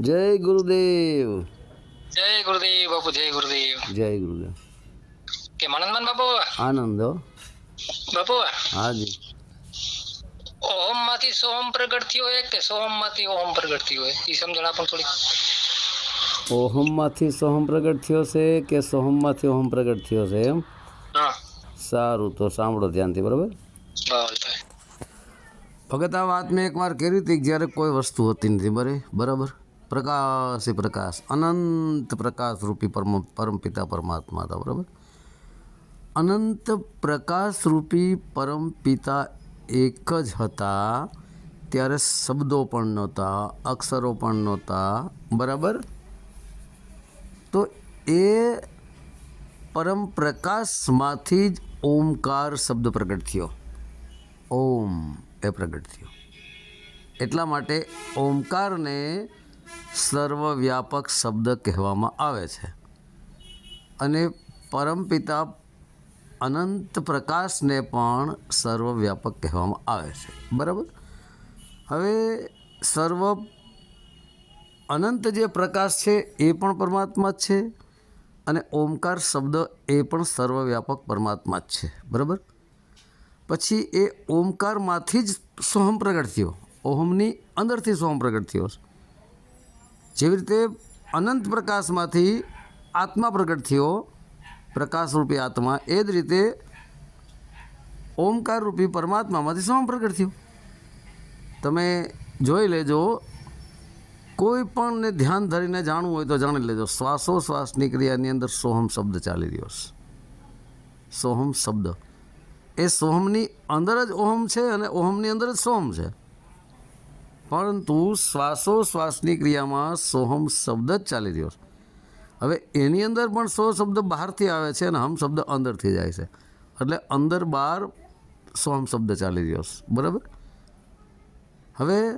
જય ગુરુદેવ જય ગુરુદેવ બાપુ જય ગુરુદેવ જય ગુરુદેવ કે આનંદમાન બાપુ આનંદ હો. બાપુ હાજી ઓમમાંથી સોમ પ્રગટ થયો હોય કે સોમમાંથી ઓમ પ્રગટ થયો હોય એ સમજણ આપણ થોડી ઓહમમાંથી સોહમ પ્રગટ થયો છે કે સોહમમાંથી ઓહમ પ્રગટ થયો છે એમ હા સારું તો સાંભળો ધ્યાનથી બરાબર બસ ભાઈ ભગત આ વાત મેં એકવાર કરી હતી કે જ્યારે કોઈ વસ્તુ હોતી નથી બરે બરાબર? પ્રકાશ એ પ્રકાશ, અનંત પ્રકાશ રૂપી પરમ, પરમપિતા પરમાત્મા હતા, બરાબર? અનંત પ્રકાશ રૂપી પરમપિતા એક જ હતા, ત્યારે શબ્દો પણ નહોતા, અક્ષરો પણ નહોતા, બરાબર? તો એ પરમ પ્રકાશમાંથી જ ઓમકાર શબ્દ પ્રગટ થયો. ઓમ એ પ્રગટ થયો. એટલા માટે ઓમકારને સર્વવ્યાપક શબ્દ કહેવામાં આવે છે. અને પરમપિતા અનંત પ્રકાશને પણ સર્વવ્યાપક કહેવામાં આવે છે. બરાબર? હવે સર્વ અનંત જે પ્રકાશ છે એ પણ પરમાત્મા જ છે અને ઓમકાર શબ્દ એ પણ સર્વવ્યાપક પરમાત્મા જ છે. બરાબર? પછી એ ઓમકારમાંથી જ સોહમ પ્રગટ થયો. ઓહમની અંદરથી સોહમ પ્રગટ થયો. છે જેવી રીતે અનંત પ્રકાશમાંથી આત્મા પ્રગટ થયો, પ્રકાશરૂપી આત્મા, એ જ રીતે ઓમકાર રૂપી પરમાત્મામાંથી સમ પ્રગટ થયો. તમે જોઈ લેજો, કોઈ પણને ધ્યાન ધરીને જાણવું હોય તો જાણી લેજો. શ્વાસોશ્વાસની ક્રિયાની અંદર સોહમ શબ્દ ચાલી રહ્યો છે. સોહમ શબ્દ. એ સોહમની અંદર જ ઓહમ છે અને ઓહમની અંદર જ સોહમ છે. પરંતુ શ્વાસોશ્વાસની ક્રિયામાં સોહમ શબ્દ જ ચાલી રહ્યો છે. હવે એની અંદર પણ સો શબ્દ બહારથી આવે છે અને હમ શબ્દ અંદરથી જાય છે. એટલે અંદર બહાર સોહમ શબ્દ ચાલી રહ્યો છે. બરાબર? હવે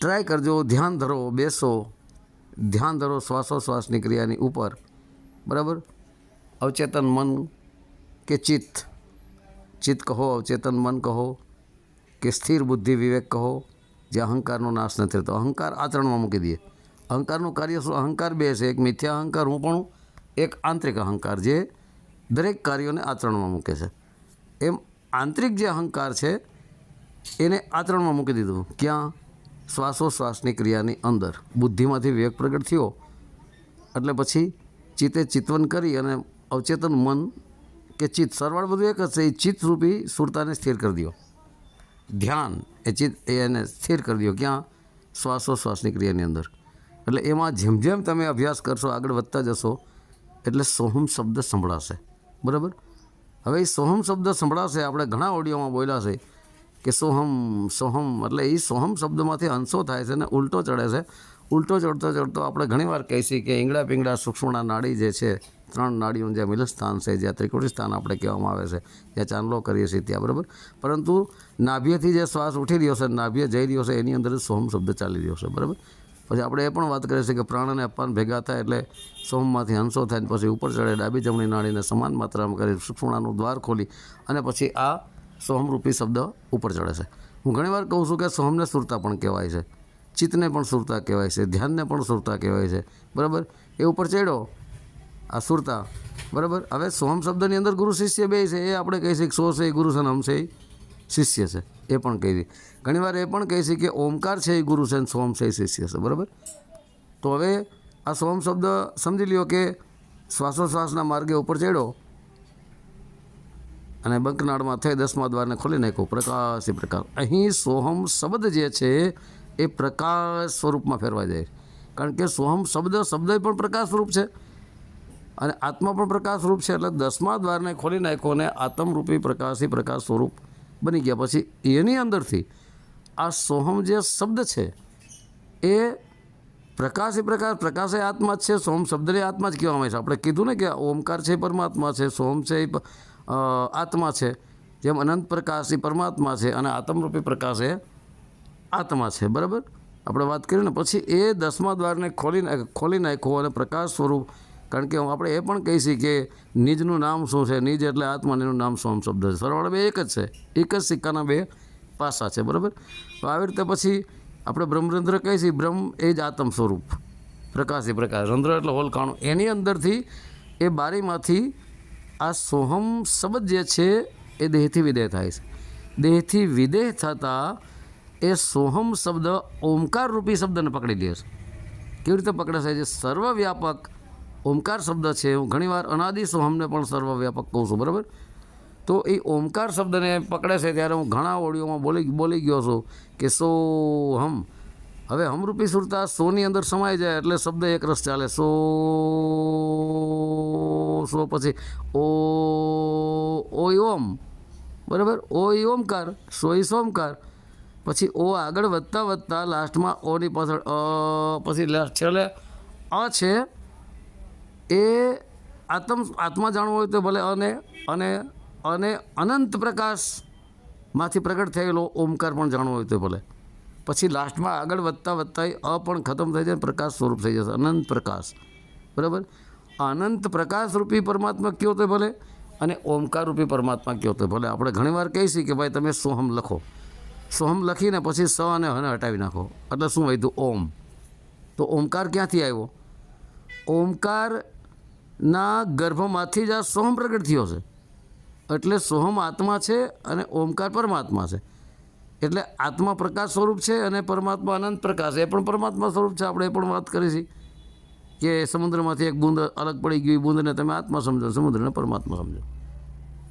ટ્રાય કરજો, ધ્યાન ધરો, બેસો. ધ્યાન ધરો શ્વાસોશ્વાસની ક્રિયાની ઉપર. બરાબર? અવચેતન મન કે ચિત્ત? ચિત્ત કહો, અવચેતન મન કહો કે સ્થિર બુદ્ધિ વિવેક કહો. જે અહંકારનો નાશ નથી થતો અહંકાર આચરણમાં મૂકી દઈએ. અહંકારનું કાર્ય શું? અહંકાર બે છે. એક મિથ્યા અહંકાર, હું પણ એક આંતરિક અહંકાર જે દરેક કાર્યોને આચરણમાં મૂકે છે. એમ આંતરિક જે અહંકાર છે, એને આચરણમાં મૂકી દીધું. ક્યાં? શ્વાસોશ્વાસની ક્રિયાની અંદર. બુદ્ધિમાંથી વિવેક પ્રગટ થયો. એટલે પછી ચિત્તે ચિતવન કરી અને અવચેતન મન કે ચિત્ત, સરવાળ બધું એક જ છે. એ ચિત્તરૂપી સુરતાને સ્થિર કરી દો ધ્યાન એ ચિત્ત એને સ્થિર કરી દો. ક્યાં? શ્વાસોશ્વાસની ક્રિયાની અંદર. એટલે એમાં જેમ જેમ તમે અભ્યાસ કરશો, આગળ વધતા જશો, એટલે સોહમ શબ્દ સંભળાશે. બરાબર? હવે એ સોહમ શબ્દ સંભળાશે, આપણે ઘણા ઓડિયોમાં બોલ્યા છે કે સોહમ સોહમ, એટલે એ સોહમ શબ્દમાંથી અંશો થાય છે ને ઉલટો ચડે છે. ઉલટો ચડતો ચડતો આપણે ઘણીવાર કહીએ કે ઈંગડા પીંગડા સૂક્ષ્મણા નાડી જે છે ત્રણ નાળીઓનું જે મિલસ્થાન છે, જ્યાં ત્રિકોટી સ્થાન આપણે કહેવામાં આવે છે, જ્યાં ચાંદલો કરીએ છીએ ત્યાં, બરાબર? પરંતુ નાભ્યથી જે શ્વાસ ઉઠી રહ્યો છે, નાભ્ય જઈ રહ્યો છે, એની અંદર જ સોહમ શબ્દ ચાલી રહ્યો છે, બરાબર? પછી આપણે એ પણ વાત કરીએ છીએ કે પ્રાણ અને અપાન ભેગા થાય એટલે સોમમાંથી હંસો થાય ને પછી ઉપર ચડે, ડાબી જમણી નાડીને સમાન માત્રામાં કરી સુક્ષુણાનું દ્વાર ખોલી અને પછી આ સોહમરૂપી શબ્દ ઉપર ચડે છે. હું ઘણીવાર કહું છું કે સોહમને સુરતા પણ કહેવાય છે, ચિત્તને પણ સુરતા કહેવાય છે, ધ્યાનને પણ સુરતા કહેવાય છે, બરાબર? એ ઉપર ચડ્યો આ સુરતા બરાબર? હવે સોમ શબ્દની અંદર ગુરુ શિષ્ય બે છે. એ આપણે કહી શકીએ સો છે, એ ગુરુ છે અને હમ એ શિષ્ય છે. એ પણ કહી દઈએ ઘણીવાર એ પણ કહે છે કે ઓમકાર છે, એ ગુરુ છે અને સોમ છે, એ શિષ્ય છે. બરાબર? તો હવે આ સોમ શબ્દ સમજી લ્યો કે શ્વાસોશ્વાસના માર્ગે ઉપર ચડ્યો અને બંકનાળમાં થઈ દસમા દ્વારને ખોલી નાખ્યો. પ્રકાશ, એ પ્રકાશ. અહીં સોહમ શબ્દ જે છે, એ પ્રકાશ સ્વરૂપમાં ફેરવાઈ જાય કારણ કે સોહમ શબ્દ શબ્દ પણ પ્રકાશ સ્વરૂપ છે. અને આત્મા પણ પ્રકાશ સ્વરૂપ છે એટલે દસમા દ્વારને ખોલી નાખો અને આત્મરૂપી પ્રકાશી પ્રકાશ સ્વરૂપ બની ગયા. પછી એની અંદરથી આ સોહમ જે શબ્દ છે એ પ્રકાશ પ્રકાશ પ્રકાશ એ આત્મા છે સોમ શબ્દને આત્મા જ કહેવામાં આવે છે. આપણે કીધું ને કે ઓમકાર છે એ પરમાત્મા છે સોમ છે એ આત્મા છે. જેમ અનંત પ્રકાશ એ પરમાત્મા છે અને આત્મરૂપી પ્રકાશ એ આત્મા છે. બરાબર? આપણે વાત કરીને પછી એ દસમા દ્વારને ખોલી નાખ- ખોલી નાખ્યો અને પ્રકાશ સ્વરૂપ કારણ કે આપણે એ પણ કહી શકીએ કે નિજનું નામ શું છે? નિજ એટલે આત્માનું નામ સોમ શબ્દ છે. સરવાળે બે એક જ છે. એક જ સિક્કાના બે પાસા છે, બરાબર? તો આવી રીતે પછી આપણે બ્રહ્મરંધ્ર કહીએ છીએ, બ્રહ્મ એ જ આત્મ સ્વરૂપ. પ્રકાશ પ્રકાશ. રંધ્ર એટલે હોલકાણું એની અંદરથી એ બારીમાંથી આ સોહમ શબ્દ જે છે એ દેહથી વિદેહ થાય છે. દેહથી વિદેહ થતાં એ સોહમ શબ્દ ઓમકાર રૂપી શબ્દને પકડી લે છે. કેવી રીતે પકડે છે? જે સર્વવ્યાપક ઓમકાર શબ્દ છે, હું ઘણીવાર અનાદિ સોહમને પણ સર્વવ્યાપક કહું છું, બરાબર? તો એ ઓમકાર શબ્દને પકડે છે ત્યારે હું ઘણા ઓડિયોમાં બોલી બોલી ગયો છું કે સો હમ. હવે હમરૂપી સુરતા સોની અંદર સમાઈ જાય એટલે શબ્દ એક રસ ચાલે. સો સો પછી ઓ, ઓય ઓમ. બરાબર? ઓય ઓમકાર, સોય સોમકાર. પછી ઓ આગળ વધતા વધતા લાસ્ટમાં ઓની પાછળ અ, પછી લાસ્ટ છેલ્લે અ છે. એ આત્મ આત્મા જાણવો હોય તો ભલે અને અને અને અનંત પ્રકાશમાંથી પ્રગટ થયેલો ઓમકાર પણ જાણવો હોય તો ભલે. પછી લાસ્ટમાં આગળ વધતા વધતા અ પણ ખતમ થઈ જાય પ્રકાશ સ્વરૂપ થઈ જશે. અનંત પ્રકાશ. બરાબર? અનંત પ્રકાશ રૂપી પરમાત્મા કયો તો ભલે અને ઓમકાર રૂપી પરમાત્મા કયો તો ભલે. આપણે ઘણીવાર છીએ કે ભાઈ તમે સોહમ લખો. સોહમ લખીને પછી સ અને હને હટાવી નાખો. એટલે શું વધ્યું ઓમ. તો ઓમકાર ક્યાંથી આવ્યો? ઓમકારના ગર્ભમાંથી જ આ સોહમ પ્રગટ થયો છે. એટલે સોહમ આત્મા છે અને ઓમકાર પરમાત્મા છે. એટલે આત્મા પ્રકાશ સ્વરૂપ છે અને પરમાત્મા અનંત પ્રકાશ. એ પણ પરમાત્મા સ્વરૂપ છે, આપણે એ પણ વાત કરી છે કે સમુદ્રમાંથી એક બૂંદ અલગ પડી ગઈ બૂંદને તમે આત્મા સમજો, સમુદ્રને પરમાત્મા સમજો.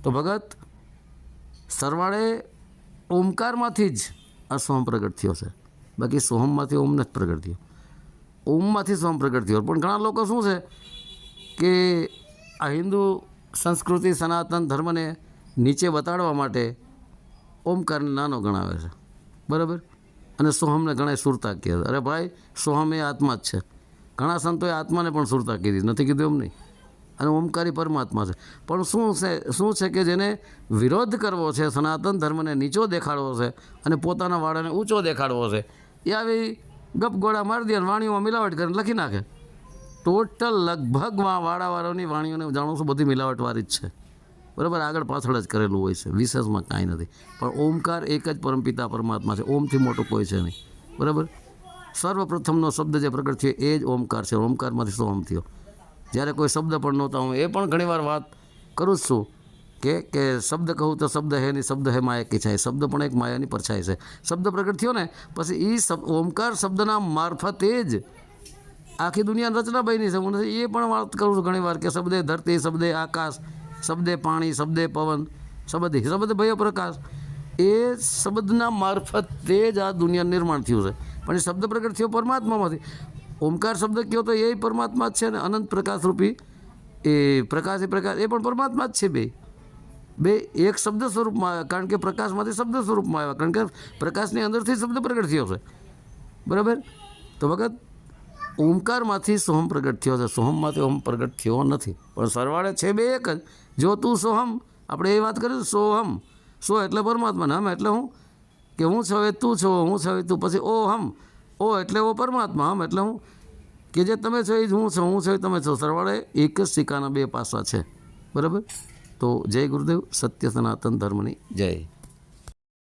તો ભગત, સરવાળે ઓમકારમાંથી જ આ સોહમ પ્રગટ થયો છે. બાકી સોહમમાંથી ઓમ નથી પ્રગટ થયો. ઓમમાંથી સોહમ પ્રગટ થયો. પણ ઘણા લોકો શું છે કે આ હિન્દુ સંસ્કૃતિ, સનાતન ધર્મને નીચે બતાડવા માટે ઓમકારને નાનો ગણાવે છે. બરાબર? અને સોહમને ઘણા સુરતા કહે અરે ભાઈ, સોહમ એ આત્મા જ છે. ઘણા સંતોએ આત્માને પણ સુરતા કીધી. નથી કીધું એમ નહીં? અને ઓમકારી પરમાત્મા છે. પણ શું છે શું છે કે જેને વિરોધ કરવો છે, સનાતન ધર્મને નીચો દેખાડવો છે અને પોતાના વાળાને ઊંચો દેખાડવો છે, એ આવી ગપગોળા મારી દે વાણીઓમાં મિલાવટ કરીને લખી નાખે. ટોટલ લગભગ વાળાવાળાની વાણીઓને જાણું છું, બધી મિલાવટવાળી જ છે. બરાબર? આગળ પાછળ જ કરેલું હોય છે. વિશેષમાં કાંઈ નથી. પણ ઓમકાર એક જ પરમપિતા પરમાત્મા છે. ઓમથી મોટું કોઈ છે નહીં. બરાબર? સર્વપ્રથમનો શબ્દ જે પ્રગટ થયો, એ જ ઓમકાર છે. ઓમકારમાંથી શું ઓમ થયો? જ્યારે કોઈ શબ્દ પણ નહોતા, હું એ પણ ઘણીવાર વાત કરું જ છું કે કે શબ્દ કહું તો શબ્દ હે નહીં, શબ્દ હે માયા કી શબ્દ પણ એક માયાની પરછાઈ છે. શબ્દ પ્રગટ થયો ને, પછી એ ઓમકાર શબ્દના મારફતે જ આખી દુનિયાની રચના બની છે. હું એ પણ વાત કરું છું ઘણીવાર કે શબ્દે ધરતી, શબ્દે આકાશ, શબ્દે પાણી, શબ્દે પવન, શબ્દ શબ્દ ભય પ્રકાશ. એ શબ્દના મારફતે જ આ દુનિયાનું નિર્માણ થયું છે. પણ એ શબ્દ પ્રગટ થયો પરમાત્મામાંથી. ઓમકાર શબ્દ કયો તો એ પરમાત્મા જ છે ને અનંત પ્રકાશ રૂપી. એ પ્રકાશ એ પ્રકાશ, એ પણ પરમાત્મા જ છે બે. બે એક શબ્દ સ્વરૂપમાં આવ્યા, કારણ કે પ્રકાશમાંથી શબ્દ સ્વરૂપમાં આવ્યા, કારણ કે પ્રકાશની અંદરથી શબ્દ પ્રગટ થયો છે. બરાબર? તો વખત ઓમકારમાંથી સોહમ પ્રગટ થયો છે. સોહમમાંથી ઓમ પ્રગટ થયો નથી. પણ સરવાળે છે બે એક જ. જો તું સોહમ, આપણે એ વાત કરીએ, સોહમ. સો એટલે પરમાત્મા હમ, એટલે હું? કે હું છવે તું છો, હું છવે તું. પછી ઓ હમ. ઓ એટલે ઓ પરમાત્મા હમ, એટલે હું? કે જે તમે છો એ જ હું છું હું છું તમે છો. સરવાળે એક જ સિક્કાના બે પાસા છે. બરાબર? તો જય ગુરુદેવ, સત્ય સનાતન ધર્મની જય.